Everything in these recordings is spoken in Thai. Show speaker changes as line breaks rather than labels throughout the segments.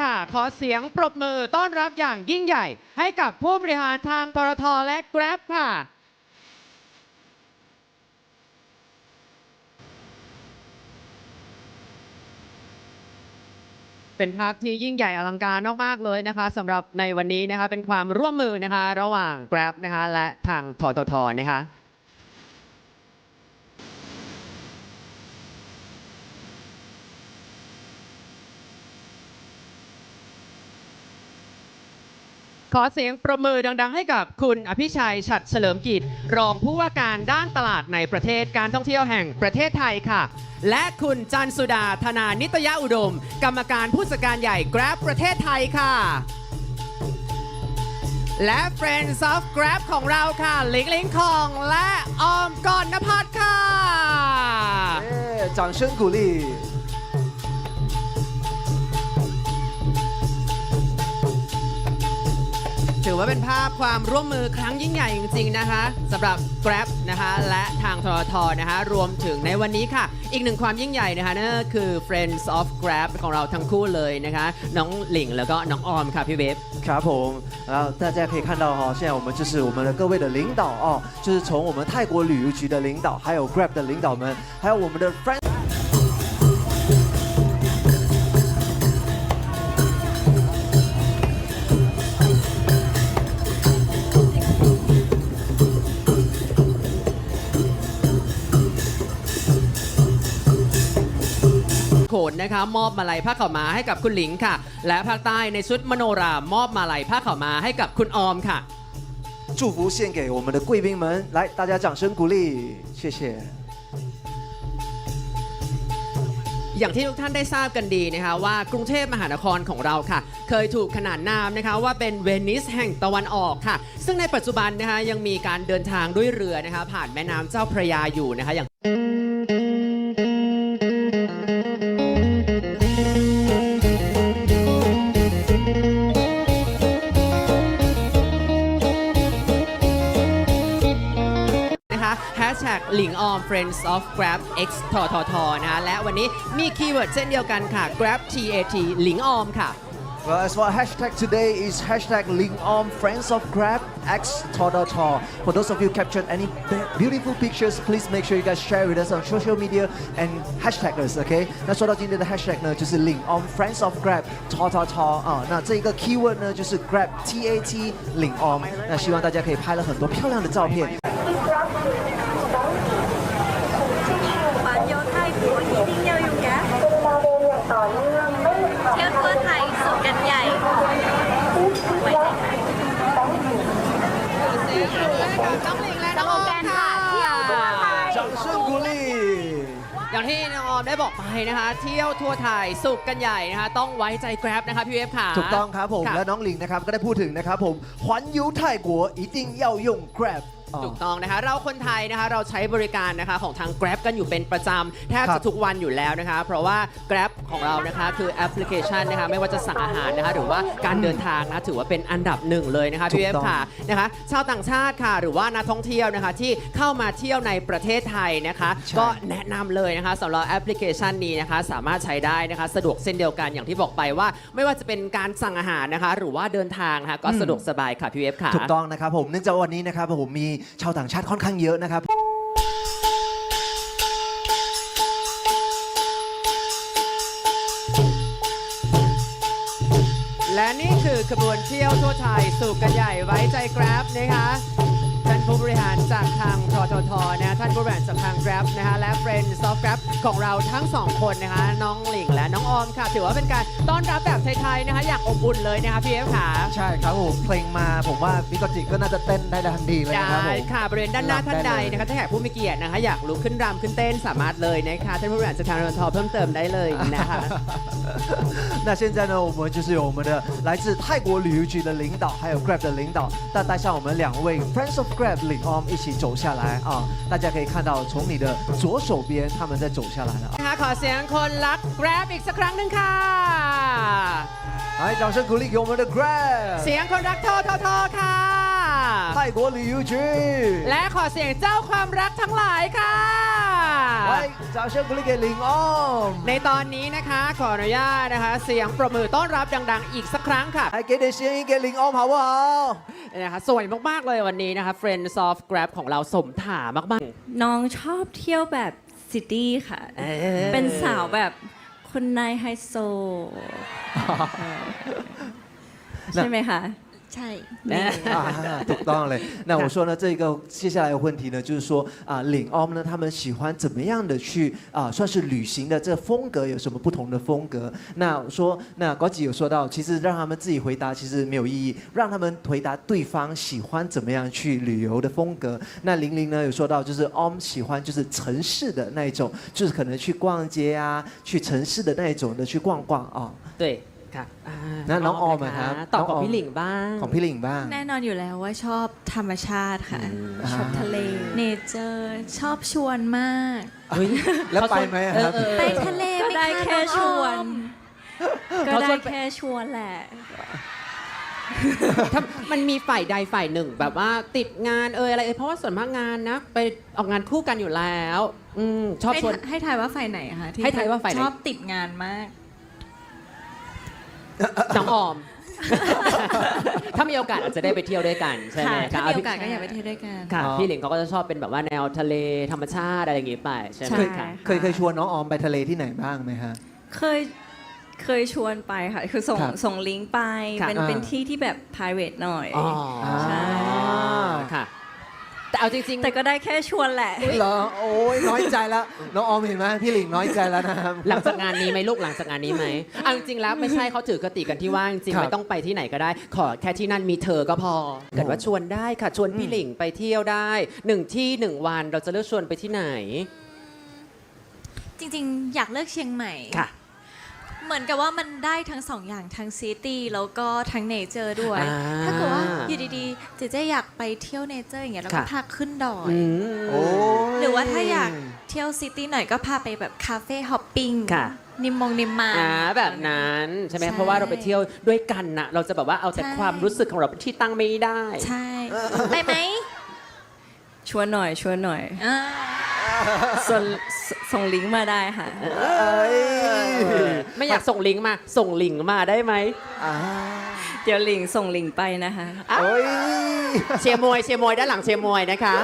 ค่ะ
ขอ
เสี
ยงปรบมือต้อนรับอย่างยิ่งใหญ่ ให้กับผู้บริหารทางปตทและ Grab ค่ะ เป็นภาพที่ยิ่งใหญ่อลังการมากๆเลยนะคะสำหรับในวันนี้นะคะเป็นความร่วมมือนะคะ ระหว่าง Grab นะคะและทางปตทนะคะ ขอเสียงประมือดัง ๆ ให้กับคุณอภิชัย ฉัดเฉลิมกิจ รองผู้ว่าการด้านตลาดในประเทศการท่องเที่ยวแห่งประเทศไทยค่ะ และคุณจันสุดา ธนานิตยอุดม กรรมการผู้จัดการใหญ่ Grab ประเทศไทยค่ะ และ Friends of Grab ของเราค่ะ ลิงลิงคอง และออมกอนนภัทรค่ะ
耶，掌声鼓励。
ถือว่าเป็นภาพความร่วมมือครั้งยิ่งใหญ่จริง ๆ นะคะสำหรับ Grab นะคะ และทางทรทนะคะ รวมถึงในวันนี้ค่ะ อีกหนึ่งความยิ่งใหญ่นะคะนั่นก็คือ Friends of Grab ของเราทั้งคู่เลยนะคะ น้องหลิงแล้วก็น้องออมค่ะพี่เวฟ
卡普，然后大家可以看到哈，现在我们就是我们的各位的领导哦，就是从我们泰国旅游局的领导，还有 Grab 的领导们，还有我们的 Friend。
นนะคะมอบมาลัยผ้าขาวม้าให้กับคุณหลิงค่ะ และภาคใต้ในชุดมโนรามอบมาลัยผ้าขาวม้าให้กับคุณออมค่ะ
祝福献给我们的贵宾们，来，大家掌声鼓励，谢谢。
อย่างที่ทุกท่านได้ทราบกันดีนะคะว่ากรุงเทพมหานครของเราค่ะ เคยถูกขนานนามนะคะว่าเป็นเวนิสแห่งตะวันออกค่ะ ซึ่งในปัจจุบันนะคะยังมีการเดินทางด้วยเรือนะคะผ่านแม่น้ำเจ้าพระยาอยู่นะคะอย่าง หลิงออม Friends of Grab X ทททนะคะและวันนี้มีคีย์เวิร์ดเช่นเดียวกันค่ะ Grab TAT หลิงออมค่ะ
Well, as for hashtag today is hashtag LinkOn Friends of Grab X Todotol. For those of you captured any be- beautiful pictures, please make sure you guys share with us on social media and hashtag us, OK？那说到今天的 hashtag 呢，就是 LinkOn Friends of Grab Todotol 啊，那这一个 keyword 呢就是 Grab T A T LinkOn。那希望大家可以拍了很多漂亮的照片。 า
งที่น้องออมได้บอกไปนะคะ เที่ยวทั่วไทยสุกกันใหญ่นะคะ ต้องไว้ใจแกร็บนะคะพี่เอฟค่ะ
ถูกต้องครับผม และน้องลิงนะครับก็ได้พูดถึงนะครับผมขวัญยูไทยกัวอีติงเย่าหยงแกร็บ
ถูกต้องนะคะ เราคนไทยนะคะเราใช้บริการนะคะของทาง Grab กันอยู่เป็นประจำแทบ
ครั
จะ
บ
ทุกวันอยู่แล้วนะคะ เพราะว่า Grab ของเรานะคะคือแอปพลิเคชันนะคะไม่ว่าจะสั่งอาหารนะคะหรือว่าการเดินทางนะถือว่าเป็นอันดับหนึ่งเลยนะคะพี่เวฟค่ะนะคะชาวต่างชาติค่ะ หรือว่านักท่องเที่ยวนะคะที่เข้ามาเที่ยวในประเทศไทยนะคะก็แนะนำเลยนะคะสำหรับแอปพลิเคชันนี้นะคะ สามารถใช้ได้นะคะ สะดวกเช่นเดียวกันอย่างที่บอกไปว่า ไม่ว่าจะเป็นการสั่งอาหารนะคะ หรือว่าเดินทางนะคะก็สะดวกสบายค่ะพี่เวฟค่ะ
ถูกต้องนะครับผมเนื่องจากวันนี้นะครับผมมีชาวต่างชาติค่อนข้างเยอะนะครับ
และนี่คือขบวนเที่ยวทั่วไทยสู่กันใหญ่ไว้ใจ Grab นะคะท่านผู้บริหารจากทางทททนะท่านผู้บริหารจากทาง Grab นะคะและ Friends of Grab ของเราทั้งสองคนนะคะน้องหลิงและน้องออมค่ะ ถือว่าเป็นการ ต้อนรับแบบไทยๆนะคะอย่างอบอุ่นเลยนะคะพี่เอฟค่ะ
ใช่ครับผมเพลงมาผมว่าพิกจิก็น่าจะเต้นได้ทันทีเลยนะครับผ
ได้
ม
ค่ะบริเวณด้านหน้าท่านใด
รับได้เลย
นะคะถ้าแขกผู้มีเกียรตินะคะอยากลุกขึ้นรำขึ้นเต้นสามารถเลยนะคะท่านผู้บริหารจากทางทททเพิ่มเติมได้เลยนะคะ
那现在呢，我们就是有我们的来自泰国旅游局的领导，还有 Grab 的领导，那带上我们两位 Friends of Grab 领 Om 一起走下来啊！大家可以看到，从你的左手边他们在走下来了啊！
นะคะขอเสียงคนรัก Grab อีกสักครั้งหนึ่งค่ะ
来，掌声鼓励给我们的 Grab
เสียงคนรักทอทอทอค่ะ
泰国旅游局。
และขอเสียงเจ้าความรักทั้งหลายค่ะ
来，掌声鼓励给林 Om。
ในตอนนี้นะคะขออนุญาตนะคะ เสียงประมือต้อนรับดัง ๆ อีกสักครั้งค่ะ
来给点声音给林 Om 好不好？
นะคะสวยมาก ๆ เลยวันนี้นะคะ Friends of Grab ของเราสมถามาก
น้องชอบเที่ยวแบบซิตี้ค่ะ
ๆเออ
เป็นสาวแบบ คนนายไฮโซ ใช่ไหมคะ ใช่
啊，ถูกต้องเลย那我说呢，这个接下来的问题呢，就是说啊，领 Om 呢，他们喜欢怎么样的去啊，算是旅行的这风格有什么不同的风格？那我说，那高吉有说到，其实让他们自己回答其实没有意义，让他们回答对方喜欢怎么样去旅游的风格。那玲玲呢有说到，就是 Om 喜欢就是城市的那一种，就是可能去逛街啊，去城市的那一种的去逛逛啊。
ด้วย ค่ะา
นะน้องออม
นะ
อะครั
คะ
บ
ตอบ
น้องออม
กับพี่หลิงบ้าง
ของพี่หลิงบ้าง
แน่นอนอยู่แล้วว่าชอบธรรมชาติค่ะ ชอบทะเล เนเจอร์ชอบชวนมาก
เฮ้ย
แล้วไปไหมอะครับ
เออเออ
ไปทะเลก็ได้แค่ชวน ก็
เขา
ได้
ชวนไป
แค่ชวนแหละ
ถ้ามันมีฝ่ายใดฝ่ายหนึ่ง แบบว่าติดงานเอยอะไรเอยเพราะว่าส่วนมากงานนะ ไปออกงานคู่กันอยู่แล้ว อืมชอบ
ให้
ชวน
ให้ทายว่าฝ่ายไหนอะคะที่
ให้ทายว่าฝ่ายไหน
ชอบติดงานมาก
น้องออม ถ้ามีโอกาสอาจจะได้ไปเที่ยวด้วยกันใช่ไหม
ค่ะ
คะ
ถ้ามีโอกาสก็อยากไปเที่ยวด้วยกัน
ค่ะ
อ๋อ
พี่หลิงเขาก็จะชอบเป็นแบบว่าแนวทะเลธรรมชาติอะไรอย่างงี้ไปใช่ไหม
ใช่
เคย
คะ
เคยเคยชวนน้องออมไปทะเลที่ไหนบ้างไหมฮะ
เคยเคยชวนไปค่ะ คือส่ง
ครับ
ส่งลิงก์ไป
ค่ะ
เป็น
อ่า
เป็นที่ที่แบบ private หน่อย
อ๋อ
ใช่
ค่ะ แต่เอาจริงๆ
แต่ก็ได้แค่ชวนแหละ
เหรอโอ้ยน้อยใจแล้วน้องออมเห็นไหมพี่หลิงน้อยใจแล้วนะครับ
หลังจากงานนี้ไหมลูกหลังจากงานนี้ไหมเอาจริงๆแล้วไม่ใช่เขาถือกติกันที่ว่าจริง
ครั
ๆ
บ
ไม่ต้องไปที่ไหนก็ได้ ขอแค่ที่นั่นมีเธอก็พอเกิดว่าชวนได้ค่ะชวนพี่หลิงไปเที่ยวได้หนึ่งที่หนึ่งวันเราจะเลือกชวนไปที่ไหน
จริงๆ อยากเลือกเชียงใหม่
ค่ะ
เหมือนกับว่ามันได้ทั้งสองอย่างทั้งซิตี้แล้วก็ทั้งเนเจอร์ด้วย
อ่า
ถ้าเกิดว่าอยู่ดีๆเจเจอยากไปเที่ยวเนเจอร์อย่างเงี้ยแล้วก็
ค่ะ
พาขึ้นดอย
อืม
โอ้ย
หรือว่าถ้าอยากเที่ยวซิตี้หน่อยก็พาไปแบบคาเฟ่ฮอปปิ้ง
ค่ะ
นิมมงนิมมาน
อ่าแบบนั้นใช่ไหม
ใช่
เพราะว่าเราไปเที่ยวด้วยกันน่ะเราจะแบบว่าเอาแต่
ใช่
ความรู้สึกของเราเป็นที่ตั้งไม่ได้
ใช่ ไปไหม
ชวนหน่อยชวนหน่อย
อ่า
ส่วน
สส่งลิงก์มาได้ค่ะ
เอ้ย
ไม่อยากส่งลิงก์มา ส่งลิงก์มาได้ไหม
อ่า
เดี๋ยวลิงก์ส่งลิงก์ไปนะคะ
เอ้ย
เชียร์มวยเชียร์มวยด้านหลังเชียร์มวยนะคะ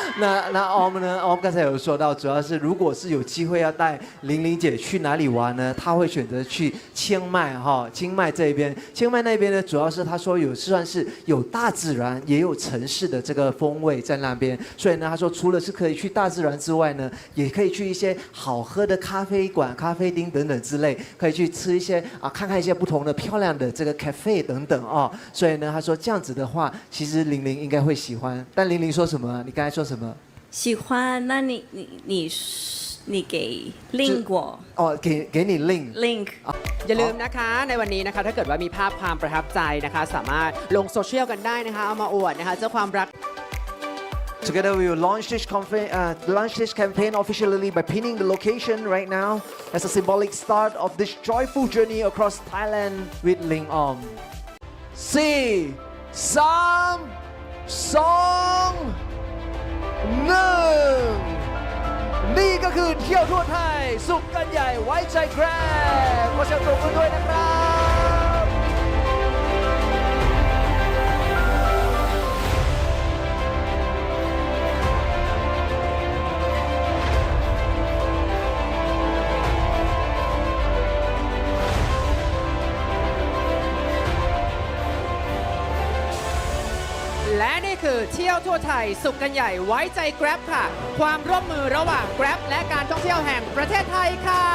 那那 Om 呢？Om 刚才有说到，主要是如果是有机会要带玲玲姐去哪里玩呢？她会选择去清迈哈，清迈这边。清迈那边呢，主要是她说有算是有大自然，也有城市的这个风味在那边。所以呢，她说除了是可以去大自然之外呢，也可以去一些好喝的咖啡馆、咖啡厅等等之类，可以去吃一些啊，看看一些不同的漂亮的这个 cafe 等等哦。所以呢，她说这样子的话，其实玲玲应该会喜欢。但玲玲说什么？你刚才说什么？
喜欢，那你你你你给 link 我
哦，给给你 link。
link
อย่าลืมนะคะในวันนี้นะคะถ้าเกิดว่ามีภาพความประทับใจนะคะ สามารถลงโซเชียลกันได้นะคะ เอามาอวดนะคะเจ้าความรัก
Together we will launch this, confe- uh, launch this campaign officially by pinning the location right now as a symbolic start of this joyful journey across Thailand with Ling Om. 4 3 2 หนึ่งนี่ก็คือเที่ยวทั่วไทย สุขกันใหญ่ไว้ใจแกรบขอเชิญปรบมือด้วยนะครับ
คือเที่ยวทั่วไทย สุขกันใหญ่ไว้ใจ Grab ค่ะ ความร่วมมือระหว่าง Grab และการท่องเที่ยวแห่งประเทศไทยค่ะ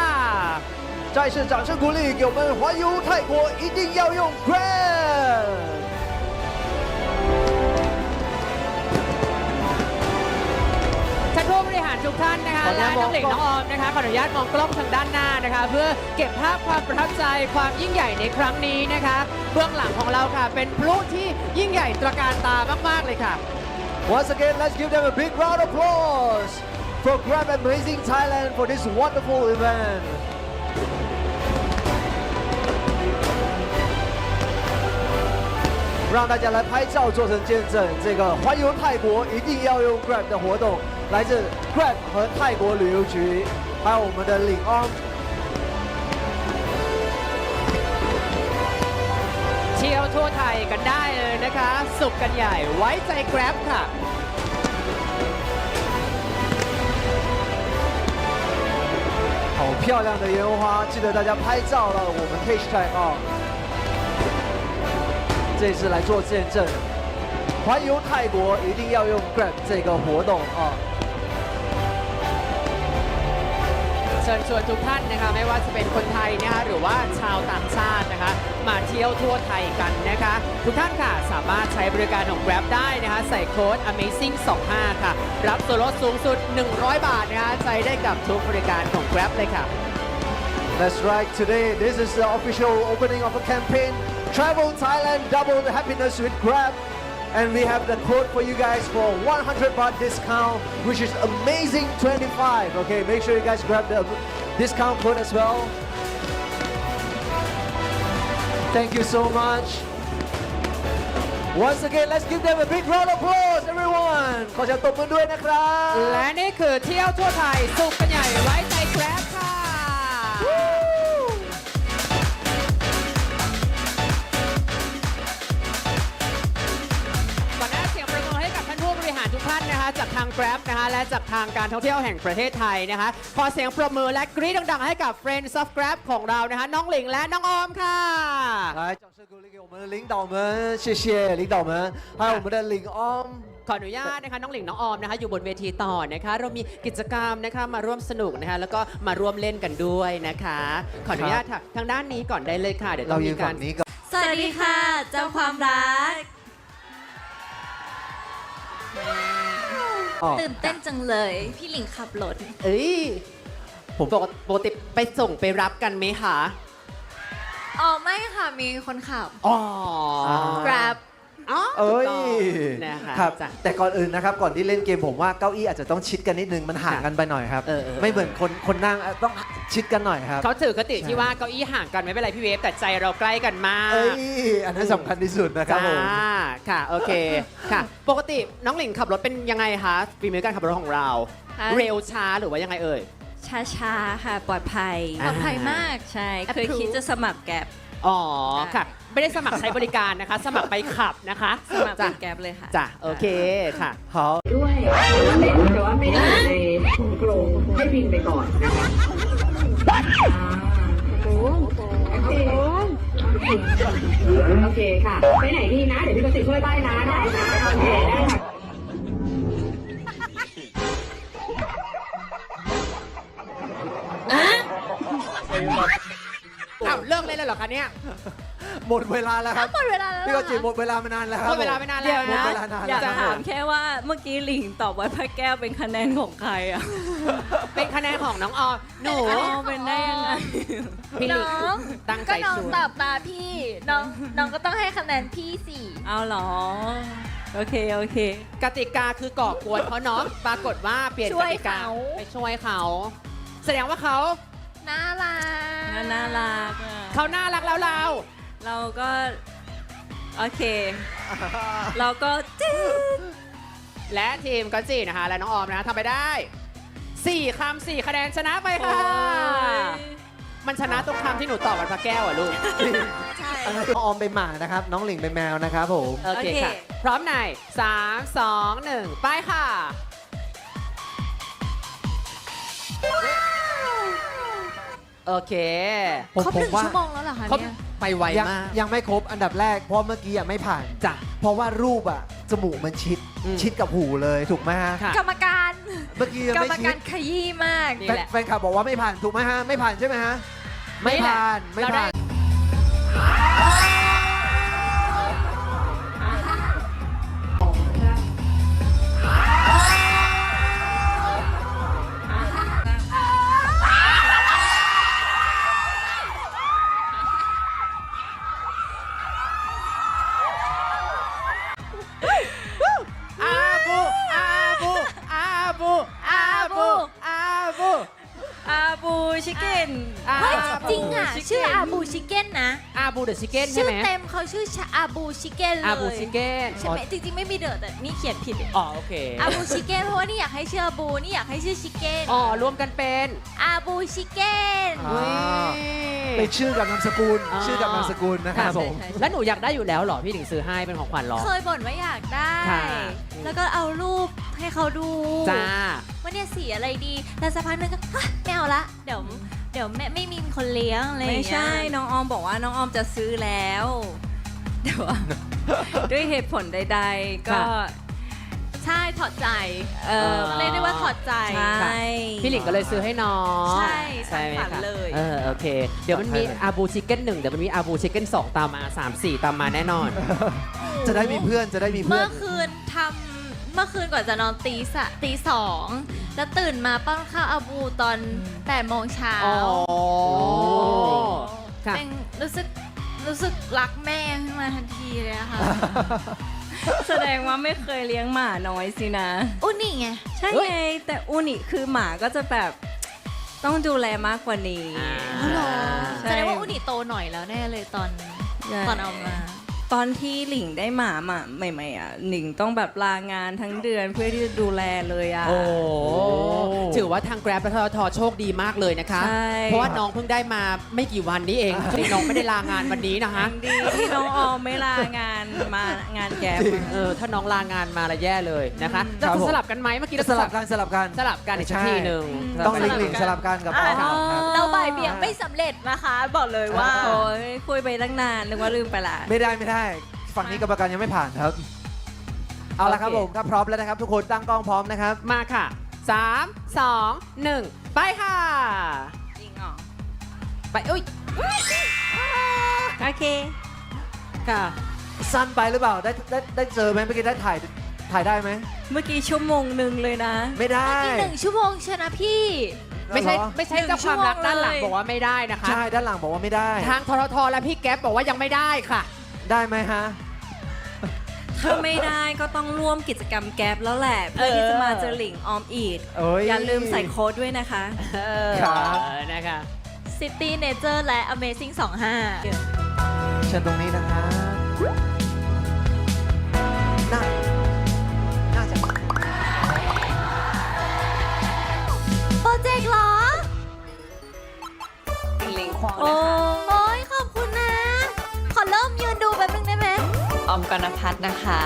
再次掌声鼓励，给我们环游泰国一定要用 Grab。
ผู้บริหารทุกท่านนะคะ
ขออนุ
และ
ญาตม
น้
อ
อง งหลิง
กล้
น้
อ
อง งออมนะคะขออนุญาตมองกล้องทางด้านหน้านะคะ เพื่อเก็บภาพความประทับใจความยิ่งใหญ่ในครั้งนี้นะคะ เบื้องหลังของเราค่ะ เป็นพลุที่ยิ่งใหญ่ตระการตามาก ๆ เลยค่ะ
Once again, let's give them a big round of applause for Grab Amazing Thailand for this wonderful event. 让大家来拍照做成见证，这个环游泰国一定要用 Grab 的活动， 来自 Grab 和泰国旅游局，还有我们的领安
เที่ยวทั่วไทยกันได้เลยนะคะ สุขกันใหญ่ไว้ใจ Grab ค่ะ
好漂亮的烟花，记得大家拍照了，我们 hashtag 哦。这次来做见证，环游泰国一定要用 Grab 这个活动啊。
เชิญชวนทุกท่านนะคะไม่ว่าจะเป็นคนไทยนะคะหรือว่าชาวต่างชาตินะคะมาเที่ยวทั่วไทยกันนะคะ ทุกท่านค่ะสามารถใช้บริการของ Grab ได้นะคะใส่โค้ด amazing 25ค่ะ รับส่วนลดสูงสุด 100 บาทนะคะใช้ได้กับทุกบริการของ Grab เลยค่ะ
That's right. Today, this is the official opening of a campaign. Travel Thailand, double the happiness with Grab. And we have the code for you guys for 100 baht discount, which is amazing 25. Okay, make sure you guys grab the discount code as well. Thank you so much. Once again, let's give them a big round of applause, everyone. ขอเสียงตบมือด้วยนะครับ
และนี่คือเที่ยวทั่วไทย สุขกันใหญ่ไว้ จากทาง Grab นะคะ และจากทางการท่องเที่ยวแห่งประเทศไทยนะคะ ขอเสียงประมือและกรี๊ดดังๆ ให้กับ Friends of Grab ของเรานะคะ น้องหลิงและน้องออมค่ะ
来，掌声鼓励给我们的领导们，谢谢领导们，还有我们的领安。
ขออนุญาตนะคะน้องหลิงน้องออมนะคะอยู่บนเวทีต่อนะคะ เรามีกิจกรรมนะคะมาร่วมสนุกนะคะ แล้วก็มาร่วมเล่นกันด้วยนะคะ ขออนุญาตค่ะทางด้านนี้ก่อนได้เลยค่ะ เดี๋ยวต้
เรา
อง
ยื
มี
น
กา
ฝั่
ร
งนี้ก่อน
สวัสดีค่ะ เจ้าความรัก
อ๋อ
ตื่นเต้นจังเลย พี่หลิงขับรถ
เอ้ยผมบอกปกติไปส่งไปรับกันไหมคะ
อ๋อไม่ค่ะมีคนขับ
อ๋อ
Grab
อ๋อ
เอ้ย
ถูกต้องนะคะ
ครับ
จ้ะ
แต่ก่อนอื่นนะครับก่อนที่เล่นเกมผมว่าเก้าอี้อาจจะต้องชิดกันนิดนึงมันห่างกันไปหน่อยครับ
เออเออ
ไม่เหมือนคนคนนั่งอะต้องชิดกันหน่อยครับ
เขาถือคติที่ว่าเก้าอี้ห่างกันไม่เป็นไรพี่เวฟแต่ใจเราใกล้กันมาก
เอ้ยอันนั้นสำคัญที่สุดนะครับ
จ้า
ผม
ค่ะ โอเค ค่ะ ปกติน้องหลิงขับรถเป็นยังไงคะฝีมือการขับรถของเรา
ค่ะ
เร็วช้าหรือว่ายังไงเอ่ย
ช้าๆค่ะ ปลอดภัย
อ่า
ปลอดภัยมาก
ใช่
Approve
เคยคิดจะสมัครแกร็บ
อ๋อ ค่ะ ไม่ได้สมัครใช้บริการนะคะ สมัครไปขับนะคะ
สมัคร
จ้ะ
เป็นแกร็บเลยค่ะ
จ้ะโอเคค่ะ
好，
ด้วยแต่ว่าไม่แต่ว่าไม่ได้อยู่ในโครงให้บินไปก่อนนะคะอ่าโอเคโอเคค่ะ ไปไหนดีนะ เดี๋ยวพี่กติกช่วยใบ้นะได้นะโอเคได้ค่ะ
อ้าวเลิกเล่นแล้วเหรอคะเนี่ย
หมดเวลาแล้วครับ
หมดเวลาแล้ว
พี่กจิหมดเวลามานานแล้วค
ห
รั
ม
บ
ดเวลา
ผม
ไปนาน
เดี๋
แล้
ยววนะ
เวลานาน
อยาก
แล้ว
ถามแค่ว่าเมื่อกี้หลิงตอบว่าพระแก้วเป็นคะแนนของใครอะ
เป็นคะแนนของน้องออมหนู
อ๋อเป็นได้ยังไง
พี่หลิ
น้
ง
อง
ตั้งใจ
ก็น้อง
ชวน
ตอบมาพี่น้องน้องก็ต้องให้คะแนนพี่สี่
เอาเหรอ โอเค โอเค
กติกาคือก่อกวนเขาเนาะปรากฏว่าเปลี่ยนกติกาไปช่วยเขา แสดงว่าเขา
น่ารัก
น่าน่ารักอะ
เขาน่ารักแล้วเรา
เราก็ โอเค เราก็จื้อ
และทีมก็จีนะคะ และน้องออมนะคะทำไปได้ 4คำ4คะแนนชนะไปค่ะ มันชนะตรงคำที่หนูตอบวันพระแก้วอะลูก
ใช่
อันนั้นน้องออมเป็นหมานะครับ น้องหลิงเป็นแมวนะครับผม
โอเคค่ะพร้อมไหน3 2 1 ไปค่ะ โอเค
ผม
ครบ
ผ
ห
ม
นึ่ง
ว่า
ชั่วโมงแล้วเหรอคะ
เขา
เนี่ย
ไปไว
ยัง
มาก
ยังไม่ครบอันดับแรกเพราะเมื่อกี้อะไม่ผ่าน
จ้ะ
เพราะว่ารูปอะจมูกมันชิด
อืม
ชิดกับหูเลยถูกไหมฮะ
ค่ะ
กรรมการ
เมื่อกี้ยัง
กรร
ไม่
ม
ชิ
กา
ด
รขยี้มาก
นี่
แฟน
แหละ
แฟนคลับบอกว่าไม่ผ่านถูกไหมฮะไม่ผ่านใช่ไหมฮะไม่
นี่แหละ
ผ่านไม่
เราได้
ผ่าน
เด
อะชิคเก้นใช่
ชื่อ
ไหม
เต็มเขาชื่ออาบูชิเก้นเลย
อาบูชิคเก้น
ใช่ไหมจริงๆไม่มีเดอะแต่นี่เขียนผิด
อ๋อโอเค
อาบูชิเก้นเพราะว่านี่อยากให้ชื่ออาบูนี่อยากให้ชื่อชิเก้น
อ๋อรวมกันเป็น
อาบูชิเก้น
อ่าเป็นชื่อกับนามสกุล
อ๋อ
ชื่อกับนามสกุลนะครับผม
แล้วหนูอยากได้อยู่แล้วเหรอพี่ถึงซื้อให้เป็นของขวัญเหรอ
เคยบ่นว่าอยากได้
ค่ะ
แล้วก็เอารูปให้เขาดู
จ้า
ว่าเนี่ยสีอะไรดี แต่สักพักหนึงก็ฮะไม่เอาละ เดี๋ยว เดี๋ยวแม่ไม่มีคนเลี้ยงอะไรอย่าง
ไม่
เงี้ย
ใช่น้องออมบอกว่าน้องออมจะซื้อแล้วแต่ว่า ด้วยเหตุผลใด ๆ ก็
ค่ะ
ใช่ถอดใจ
เออ
เรียกได้ว่าถอดใจ
ใช่
พี่หลิงก็เลยซื้อให้น้อง
ใช่
ใช่ไหม
สานฝัน
คะ
เลย
เออโอเค เดี๋ยวมันมีอาบูชิคเก้นหนึ่งเดี๋ยวมันมีอาบูชิคเก้นสองตามมาสามสี่ตามมาแน่นอน
จะได้มีเพื่อนจะได้มีเพื่
เมื่
อ
อนคืนทำ เมื่อคืนก่อนจะนอนตีสะตีสองแล้วตื่นมาป้อนข้าวอาบูตอนแปดโมงเช้า
อ๋อค่ะ
เป็นรู้สึกรู้สึกรักแม่ขึ้นมาทันทีเลยอะค่ะ
แสดงว่าไม่เคยเลี้ยงหมาน้อยสินะ
อุ้นี่ไง
ใช่ไง แต่อูนิคือหมาก็จะแบบต้องดูแลมากกว่านี้
อ่า
อ๋อเหรอ
ใช่
แสดงว่าอุ้นี่โตหน่อยแล้วแน่เลยตอน
ใช่
ตอนเอามา
ตอนที่หลิงได้หมาหมาใหม่ๆอะหลิงต้องแบบลางานทั้งเดือนเพื่อที่จะดูแลเลยอะ
โอ้ถือว่าทาง Grab และททโชคดีมากเลยนะคะ
ใช่
เพราะว่าน้องเพิ่งได้มาไม่กี่วันนี้เองที่น้องไม่ได้ลางานวันนี้นะคะ
ยังดีที่น้องออมไม่ลางานมางานแก๊ป
เออถ้าน้องลางานมาละแย่เลยนะคะ
ครั
เรา
บ
จะ
ผม
สลับกันไหมเมื่อกี้เรา
สลับกันสลับกัน
สลับกันอีกสัก
ใช่
ทีหนึ่ง
ต้องลิง
ส
ก์
บ
ลิงก์สลับกันกับ
อ่า
ออมครับ
เราบ่ายเบี่ยงไม่สำเร็จนะคะ บอกเลยว่า
โอ้ยคุยไปตั้งนานนึกว่าลืมไปละ
ไม่ได้ไม่ได้ฝั่งนี้กรรมการยังไม่ผ่านครับ เอาละครับผมถ้าพร้อมแล้วนะครับ ทุกคนตั้งกล้องพร้อมนะครับ
มาค่ะ 3 2 1 ไปค่ะ
จริงเหรอ
ไปอุ้ย
โอเค
ค่ะ
สั้นไปหรือเปล่าได้ได้ได้เจอไหมเมื่อกี้ได้ถ่ายถ่ายได้ไหม
เมื่อกี้ชั่วโมงหนึ่งเลยนะ
ไม่ได้
ที่หนึ่งชั่วโมงเชยวนะพี่
ไม่ใช่
เหรอ
ไม่ใช่เจ้าความรักด้านหลังบอกว่าไม่ได้นะคะ
ใช่ด้านหลังบอกว่าไม่ได้
ทางทรทและพี่แก๊ปบอกว่ายังไม่ได้ค่ะ
ได้ไหมฮะ
ถ้าไม่ได้ก็ต้องร่วมกิจกรรมแก๊ปแล้วแหละเพื่อที่จะมาเจอหลิงออมอีด
เอ้ย
อย่าลืมใส่โค้ดด้วยนะคะ
เออ
ครับ
นะคะ
City Nature และ Amazing 25
เชิญตรงนี้นะครับน่าน่าจะ
ออม
กนพัฒน์นะคะ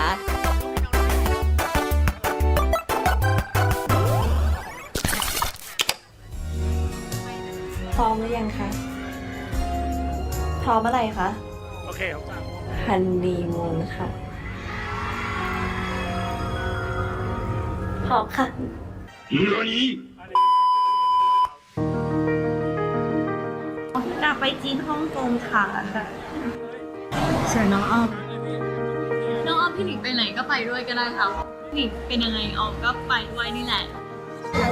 พร้อมหรือยังคะพร้อมอะไรคะ
โอเคครับ
ฮันนีมูนค่ะพร้อมค่ะ
กลับไปจีนฮ่องกงค่ะเชิญน้องออม
น้องออม พี่หนิงไปไหนก็ไปด้วยก็ได้ค่ะพี่หนิงเป็นยังไงออมก็ไปด้วยนี่แหละ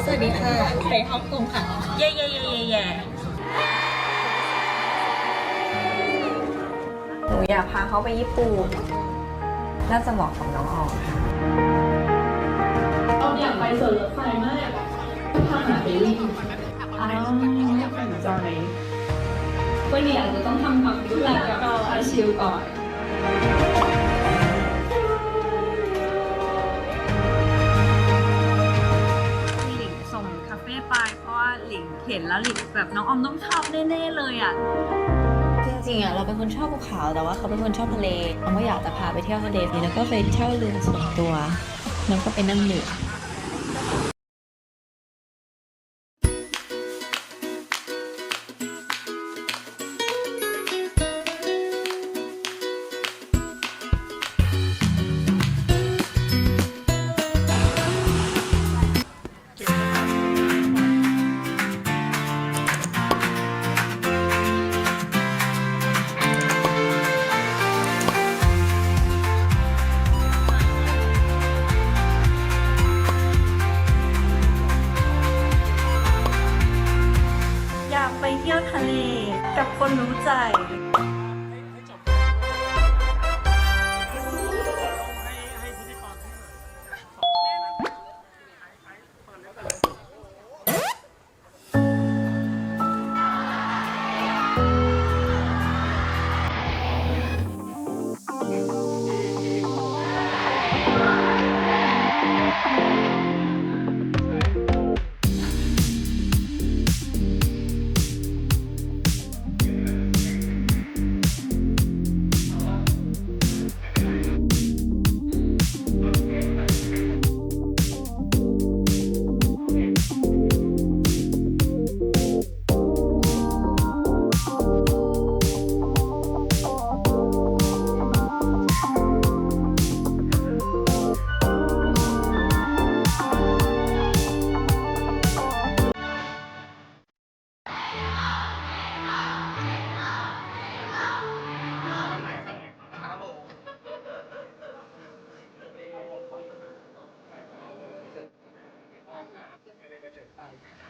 สวัสดีค่ะ
ไปฮ่องกงค่ะ
เย่เย่เย่เย่เย่หนูอยากพาเขาไปญี่ปุ่น น่าจะเหมาะกับน้องออมค่ะ
ออมอยากไปสวนรถไฟมากพาหาไปลิงอ้าวน่าสนใจวันนี้อาจจะต้องทำความรู้จักกับอาชิวก่อน
งเห็นแล้วหลิกแบบน้องออมต้องชอบแน่ๆเลยอะ
จริงๆอะเราเป็นคนชอบภูเขาแต่ว่าเขาเป็นคนชอบทะเลเราก็อยากจะพาไปเที่ยวทะเลแล้วก็ไปเช่าเรือส่วนตัวน้องก็ไปนั่งเรือ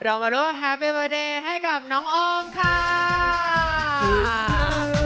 เรามาร่วมแฮปปี้เบอร์
เดย์ให้กับน้องออมค่ะ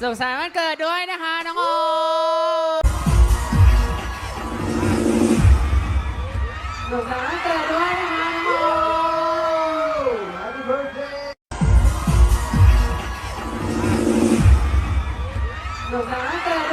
สุขสันต์วันเกิดด้วยนะคะ น้องโอมสุขสันต์วันเกิดด้วยนะคะน้องโอม
Happy birthday
สุขสันต์วัน